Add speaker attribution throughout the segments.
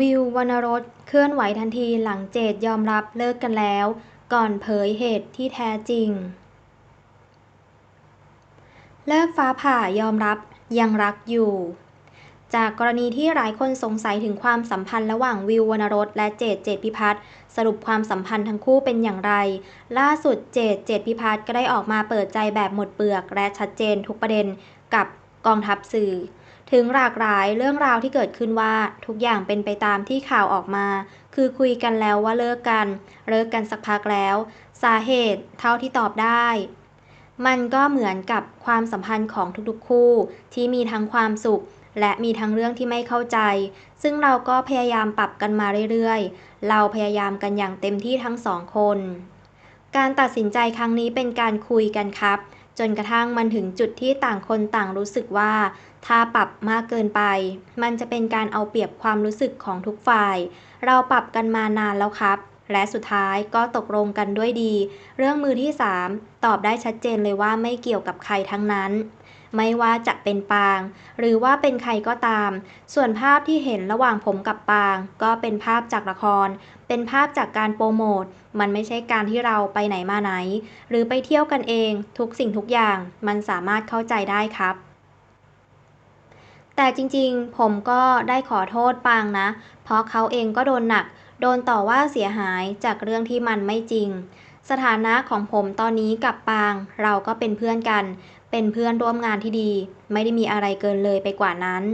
Speaker 1: วิว วรรณรส เคลื่อนไหวทันทีหลังเจดยอมรับเลิกกันแล้ว ก่อนเผยเหตุที่แท้จริง เลิกฟ้าผ่ายอมรับยังรักอยู่ จากกรณีที่หลายคนสงสัยถึงความสัมพันธ์ระหว่างวิววรรณรสและเจดเจดพิพัฒน์สรุปความสัมพันธ์ทั้งคู่เป็นอย่างไร ล่าสุดเจดเจดพิพัฒน์ก็ได้ออกมาเปิดใจแบบหมดเปลือกและชัดเจนทุกประเด็นกับกองทัพสื่อ ถึงหลากหลายเรื่องราวที่เกิดขึ้นว่า ทุกอย่างเป็นไปตามที่ข่าวออกมา คือคุยกันแล้วว่าเลิกกัน เลิกกันสักพักแล้ว สาเหตุเท่าที่ตอบได้ มันก็เหมือนกับความสัมพันธ์ของทุกๆคู่ ที่มีทั้งความสุข และมีทั้งเรื่องที่ไม่เข้าใจ ซึ่งเราก็พยายามปรับกันมาเรื่อยๆ เราพยายามกันอย่างเต็มที่ทั้งสองคนการตัดสินใจครั้งนี้เป็นการคุยกันครับ จนกระทั่งมันถึงจุดที่ต่างคนต่างรู้สึกว่า ถ้าปรับมากเกินไป มันจะเป็นการเอาเปรียบความรู้สึกของทุกฝ่าย เราปรับกันมานานแล้วครับ และสุดท้ายก็ตกลงกันด้วยดี เรื่องมือที่ 3 ตอบได้ชัดเจนเลยว่าไม่เกี่ยวกับใครทั้งนั้น ไม่ว่าจะเป็นปาง หรือว่าเป็นใครก็ตาม ส่วนภาพที่เห็นระหว่างผมกับปาง ก็เป็นภาพจากละคร เป็นภาพจากการโปรโมท มันไม่ใช่การที่เราไปไหนมาไหน หรือไปเที่ยวกันเอง ทุกสิ่งทุกอย่าง มันสามารถเข้าใจได้ครับแต่จริงๆ ผมก็ได้ขอโทษปางนะ เพราะเขาเองก็โดนหนัก โดนต่อว่าเสียหายจากเรื่องที่มันไม่จริง สถานะของผมตอนนี้กับปาง เราก็เป็นเพื่อนกัน เป็นเพื่อนร่วมงานที่ดี ไม่ได้มีอะไรเกินเลยไปกว่านั้น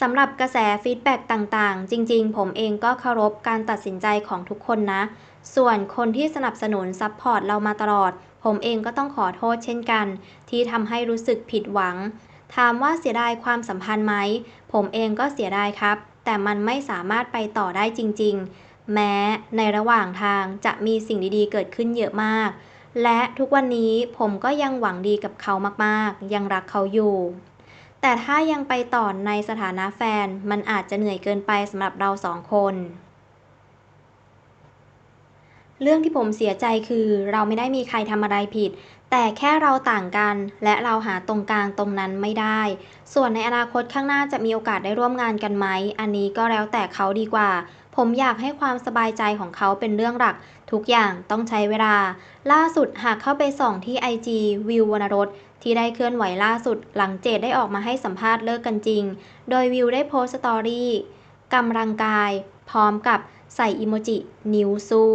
Speaker 1: สำหรับกระแสฟีดแบ็กต่างๆ จริงๆ ผมเองก็เคารพการตัดสินใจของทุกคนนะ ส่วนคนที่สนับสนุนซัพพอร์ตเรามาตลอด ผมเองก็ต้องขอโทษเช่นกัน ที่ทำให้รู้สึกผิดหวัง ถามว่าเสียดายความสัมพันธ์ไหม ผมเองก็เสียดายครับ แต่มันไม่สามารถไปต่อได้จริง ๆ แม้ในระหว่างทางจะมีสิ่งดีๆ เกิดขึ้นเยอะมาก และทุกวันนี้ผมก็ยังหวังดีกับเขามากๆ ยังรักเขาอยู่ แต่ถ้ายังไปต่อในสถานะแฟนมันอาจจะเหนื่อยเกินไปสำหรับเราสองคน เรื่องที่ผมเสียใจคือเราไม่ได้มีใครทำอะไรผิด แต่แค่เราต่างกัน และเราหาตรงกลางตรงนั้นไม่ได้ ส่วนในอนาคตข้างหน้าจะมีโอกาสได้ร่วมงานกันไหม อันนี้ก็แล้วแต่เขาดีกว่า ผมอยากให้ความสบายใจของเขาเป็นเรื่องหลัก ทุกอย่างต้องใช้เวลา ล่าสุดหากเข้าไปส่องที่ IG วิววรรณรสที่ได้เคลื่อนไหวล่าสุด หลังเจดได้ออกมาให้สัมภาษณ์เลิกกันจริง โดยวิวได้โพสต์สตอรี่กำลังกาย พร้อมกับใส่อิโมจินิ้วสู้